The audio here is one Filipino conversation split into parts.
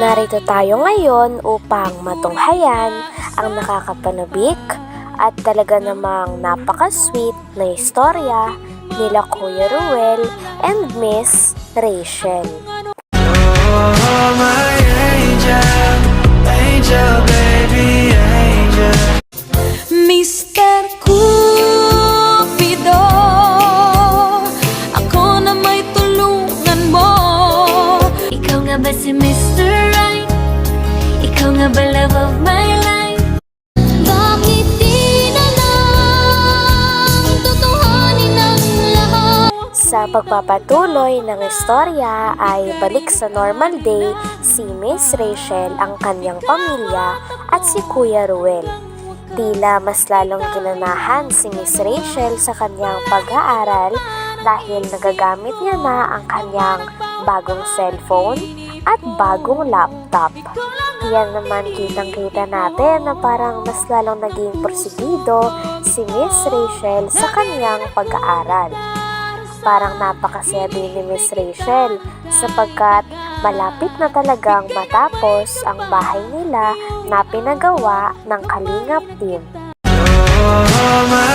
Narito tayo ngayon upang matunghayan ang nakakapanabik at talaga namang napaka-sweet na istorya nila Kuya Ruel and Miss Rachel. Oh, my angel, Love of my life? Bakit di na lang Tutuhanin ang lahat? Sa pagpapatuloy ng istorya ay balik sa normal day si Miss Rachel, ang kanyang pamilya at si Kuya Ruel. Tila mas lalong ginanahan si Miss Rachel sa kanyang pag-aaral dahil nagagamit niya na ang kanyang bagong cellphone at bagong laptop. Yan naman kitang-kita natin na parang mas lalong naging porsigido si Miss Rachel sa kanyang pag-aaral. Parang napakasaya din ni Miss Rachel sapagkat malapit na talagang matapos ang bahay nila na pinagawa ng Kalingap team. Oh, my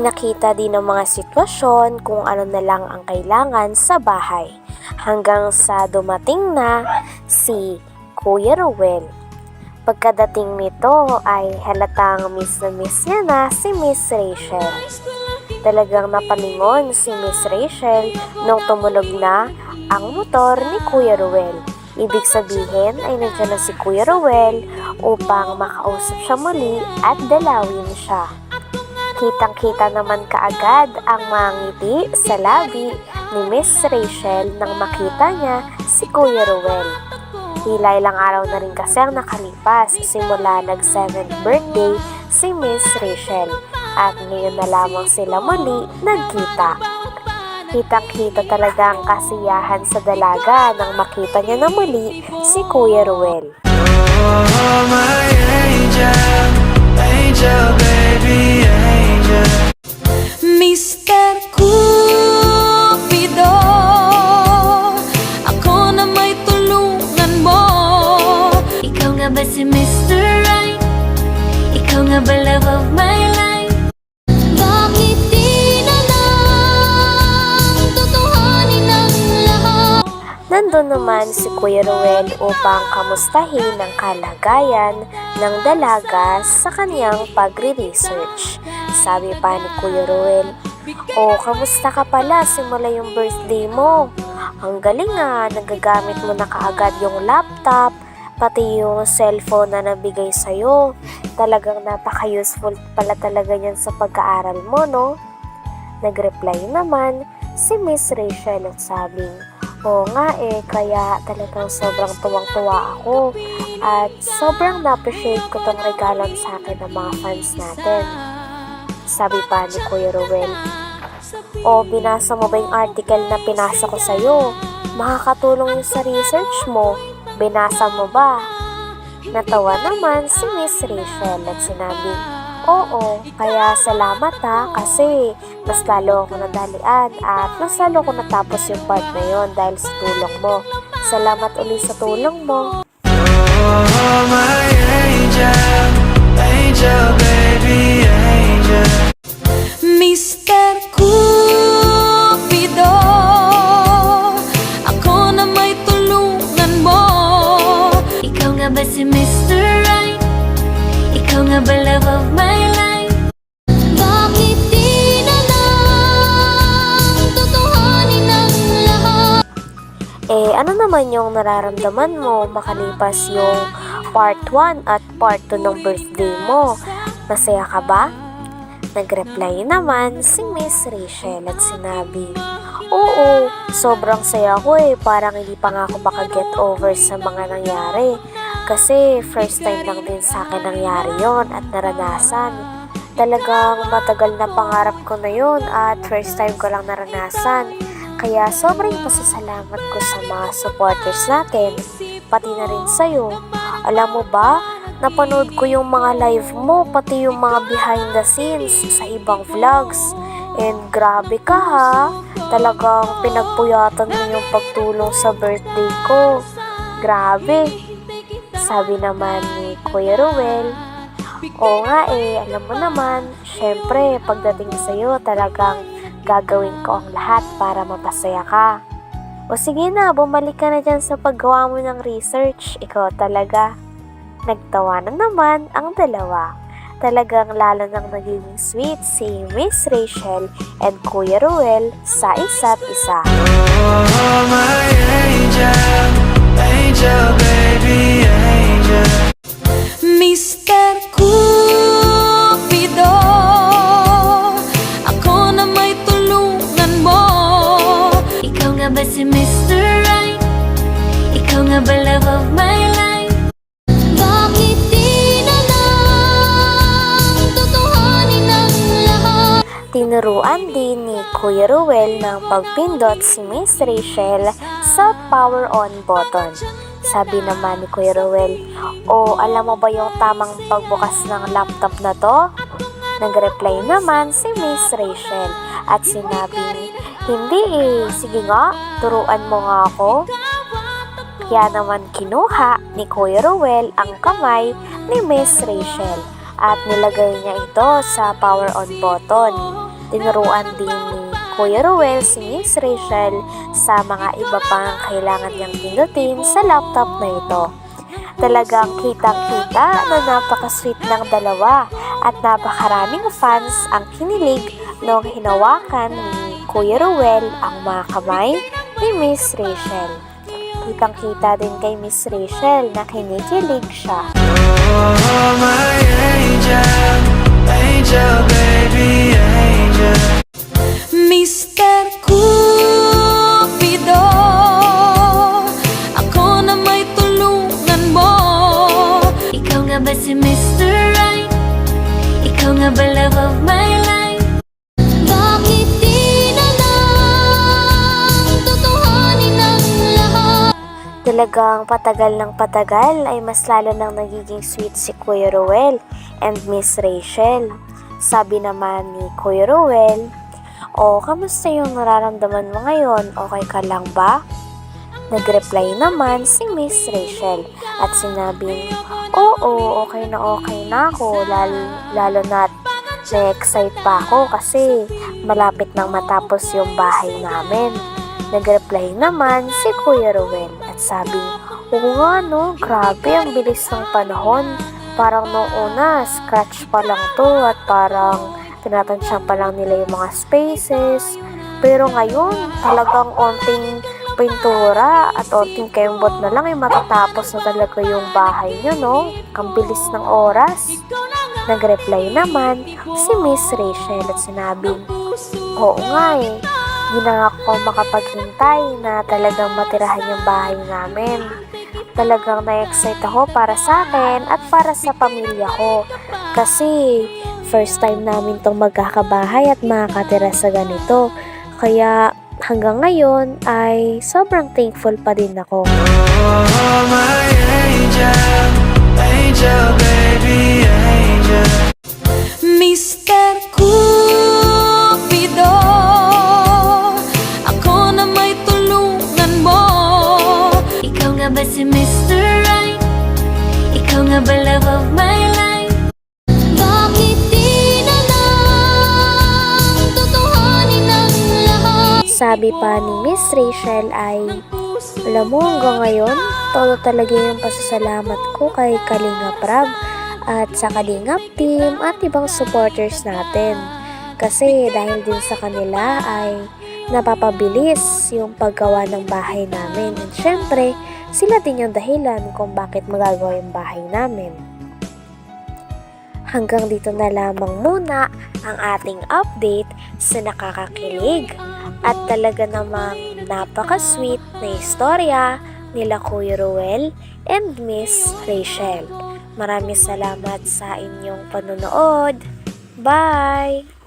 Pinakita din ng mga sitwasyon kung ano na lang ang kailangan sa bahay hanggang sa dumating na si Kuya Ruel. Pagkadating nito ay halatang miss na miss niya na si Miss Rachel. Talagang napalingon si Miss Rachel nung tumunog na ang motor ni Kuya Ruel. Ibig sabihin ay nandiyan na si Kuya Ruel upang makausap siya muli at dalawin siya. Kitang-kita naman kaagad ang mga ngiti sa labi ni Miss Rachel nang makita niya si Kuya Ruel. Tila ilang araw na rin kasi ang nakalipas simula nag 7th birthday si Miss Rachel at ngayon na lamang sila muli nagkita. Kitang-kita talaga ang kasiyahan sa dalaga nang makita niya na muli si Kuya Ruel. Oh, my angel, Nandun naman si Kuya Ruel upang kamustahin ang kalagayan ng dalaga sa kanyang pagre-research. Sabi pa ni Kuya Ruel, Oh, kamusta ka pala simula yung birthday mo? Ang galing nga, nagagamit mo na kaagad yung laptop, pati yung cellphone na nabigay sa'yo. Talagang napaka-useful pala talaga yan sa pag-aaral mo, no? Nag-reply naman si Miss Rachel at sabing, Oo nga eh, kaya talagang sobrang tuwang-tuwa ako at sobrang na-appreciate ko tong regalo sa akin ng mga fans natin. Sabi pa ni Kuya Ruel, O, binasa mo ba yung article na pinasa ko sa'yo? Makakatulong yun sa research mo. Binasa mo ba? Natawa naman si Miss Rachel at sinabi, Oo, kaya salamat ha kasi mas lalo ako nadalian at mas lalo ko natapos yung part na yon dahil sa tulong mo. Salamat uli sa tulong mo. Oh, my angel, angel, baby, angel. Mr. naman yung nararamdaman mo makalipas yung part 1 at part 2 ng birthday mo? Masaya ka ba? Nag-reply naman si Miss Rachel at sinabi, Oo, sobrang saya ko eh, parang hindi pa nga ako makaget over sa mga nangyari. Kasi first time lang din sa akin nangyari yon at naranasan. Talagang matagal na pangarap ko na yun at first time ko lang naranasan. Kaya sobrang pasasalamat ko sa mga supporters natin, pati na rin sa'yo. Alam mo ba, napanood ko yung mga live mo, pati yung mga behind the scenes sa ibang vlogs. And grabe ka ha, talagang pinagpuyatan mo yung pagtulong sa birthday ko. Grabe. Sabi naman ni Kuya Ruel, Oo nga eh, alam mo naman, syempre pagdating sa'yo talagang gagawin ko ang lahat para mapasaya ka. O sige na, bumalik ka na dyan sa paggawa mo ng research. Ikaw talaga. Nagtawanan naman ang dalawa. Talagang lalo nang nagiging sweet si Miss Rachel and Kuya Ruel sa isa't isa. Oh, my angel, angel, baby, Tinuruan din ni Kuya Ruel ng pagpindot si Miss Rachel sa power on button. Sabi naman ni Kuya Ruel, O alam mo ba yung tamang pagbukas ng laptop na to? Nag-reply naman si Miss Rachel at sinabing, Hindi eh, sige nga, turuan mo nga ako. Kaya naman kinuha ni Kuya Ruel ang kamay ni Miss Rachel at nilagay niya ito sa power on button. Tinuruan din ni Kuya Ruel si Miss Rachel sa mga iba pang kailangan niyang pindutin sa laptop na ito. Talagang kitang-kita na napaka-sweet ng dalawa at napakaraming fans ang kinilig nung hinawakan ni Kuya Ruel ang mga kamay ni Miss Rachel. Kitang-kita din kay Miss Rachel na kinikilig siya. Oh, my angel, angel, love of my na? Talagang patagal ng patagal ay mas lalo nang nagiging sweet si Kuya Ruel and Miss Rachel. Sabi naman ni Kuya Ruel, O, kamusta yung nararamdaman mo ngayon? Okay ka lang ba? Nag-reply naman si Miss Rachel at sinabing, Oo, okay na okay na ako, lalo, lalo na't na-excite pa ako kasi malapit nang matapos yung bahay namin. Nag-reply naman si Kuya Ruel at sabi, Oo nga no, grabe ang bilis ng panahon. Parang noong una, scratch pa lang to at parang tinatansya pa lang nila yung mga spaces. Pero ngayon, talagang onting pintura at onting kayumbot na lang ay matatapos na talaga yung bahay nyo, no? Ang bilis ng oras. Nag-reply naman si Miss Rachel at sinabing, Oo nga eh, di na makapaghintay na talagang matirahan yung bahay namin. Talagang na-excite ako para sa akin at para sa pamilya ko. Kasi first time namin tong magkakabahay at makakatira sa ganito. Kaya hanggang ngayon ay sobrang thankful pa din ako. Oh, my angel, angel, baby, angel. Mr. Cupido Ako na may tulungan mo Ikaw nga ba si Mr. Right? Ikaw nga ba love of my life? Bakit di na lang Tutuhanin ang lahat? Sabi pa ni Miss Rachel ay, alam mo hanggang ngayon, todo talaga yung pasasalamat ko kay Kalinga Prab at sa Kalingap team at ibang supporters natin. Kasi dahil din sa kanila ay napapabilis yung paggawa ng bahay namin. And syempre, sila din yung dahilan kung bakit magagawa yung bahay namin. Hanggang dito na lamang muna ang ating update sa nakakakilig at talaga namang napaka-sweet na istorya nila Kuya Ruel and Miss Rachel. Maraming salamat sa inyong panonood. Bye!